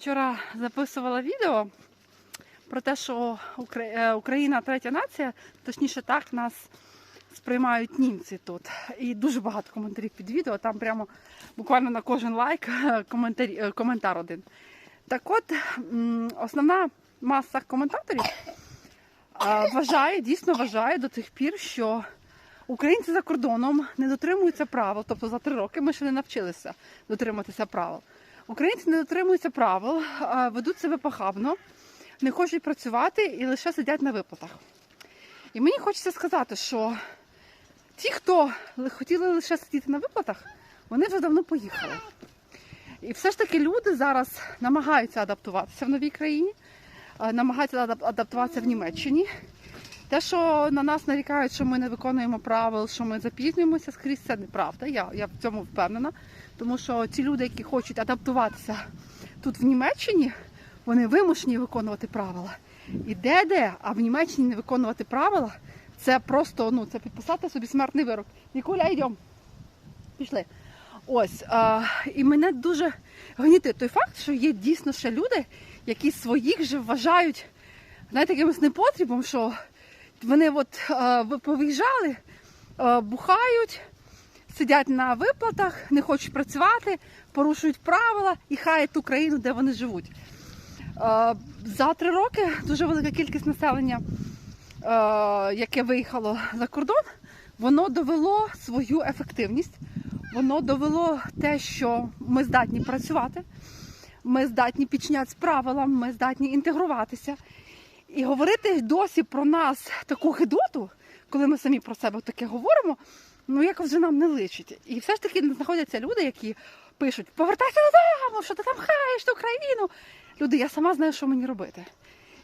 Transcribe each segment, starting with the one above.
Вчора записувала відео про те, що е, Україна третя нація, точніше так нас сприймають німці тут. І дуже багато коментарів під відео. Там прямо буквально на кожен лайк е, коментар, е, коментар один. Так от, основна маса коментаторів вважає, дійсно вважає до тих пір, що українці за кордоном не дотримуються правил, тобто за три роки ми ще не навчилися дотриматися правил. Українці не дотримуються правил, ведуть себе похабно, не хочуть працювати і лише сидять на виплатах. І мені хочеться сказати, що ті, хто хотіли лише сидіти на виплатах, вони вже давно поїхали. І все ж таки люди зараз намагаються адаптуватися в новій країні, е, намагаються адаптуватися в Німеччині. Те, що на нас нарікають, що ми не виконуємо правил, що ми запізнюємося, скрізь це неправда. Я, я в цьому впевнена. Тому що ті люди, які хочуть адаптуватися тут в Німеччині, вони вимушені виконувати правила. І де-де, а в Німеччині не виконувати правила, це просто ну, це підписати собі смертний вирок. Ніколя, йдемо. Пішли. Ось. А, і мене дуже гнітить той факт, що є дійсно ще люди, які своїх же вважають, знаєте, якимось непотрібом, що вони от повиїжджали, бухають, сидять на виплатах, не хочуть працювати, порушують правила і хаять ту країну, де вони живуть. Е, За три роки дуже велика кількість населення, е, яке виїхало за кордон, воно довело свою ефективність. Воно довело те, що ми здатні працювати, ми здатні підчиняти правилам, ми здатні інтегруватися. І говорити досі про нас таку гидоту, коли ми самі про себе таке говоримо, ну якось вже нам не личить. І все ж таки знаходяться люди, які пишуть: повертайся додому, що ти там хаєш ту країну. Люди, я сама знаю, що мені робити.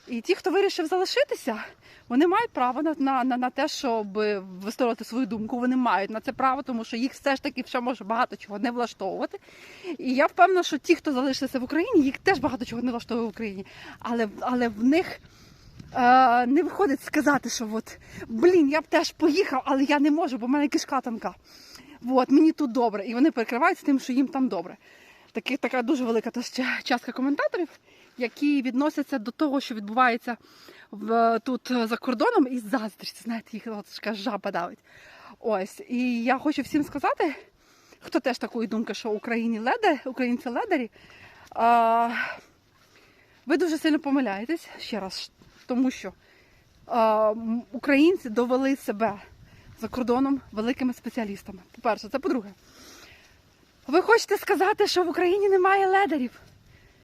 І ті, хто вирішив залишитися, вони мають право на, на, на, на те, щоб висловити свою думку. Вони мають на це право, тому що їх все ж таки ще може багато чого не влаштовувати. І я впевнена, що ті, хто залишилися в Україні, їх теж багато чого не влаштовує в Україні. Але, але в них е, не виходить сказати, що от, блін, я б теж поїхав, але я не можу, бо в мене кишка тонка. От, мені тут добре. І вони перекриваються тим, що їм там добре. Такі, така дуже велика частка коментаторів, які відносяться до того, що відбувається в, тут за кордоном, і заздрістю. Знаєте, їх така жаба давить. Ось. І я хочу всім сказати, хто теж такої думки, що Україні ледар, українці ледарі. А, ви дуже сильно помиляєтесь ще раз, тому що е, українці довели себе за кордоном великими спеціалістами. По-перше, це по-друге. Ви хочете сказати, що в Україні немає ледарів?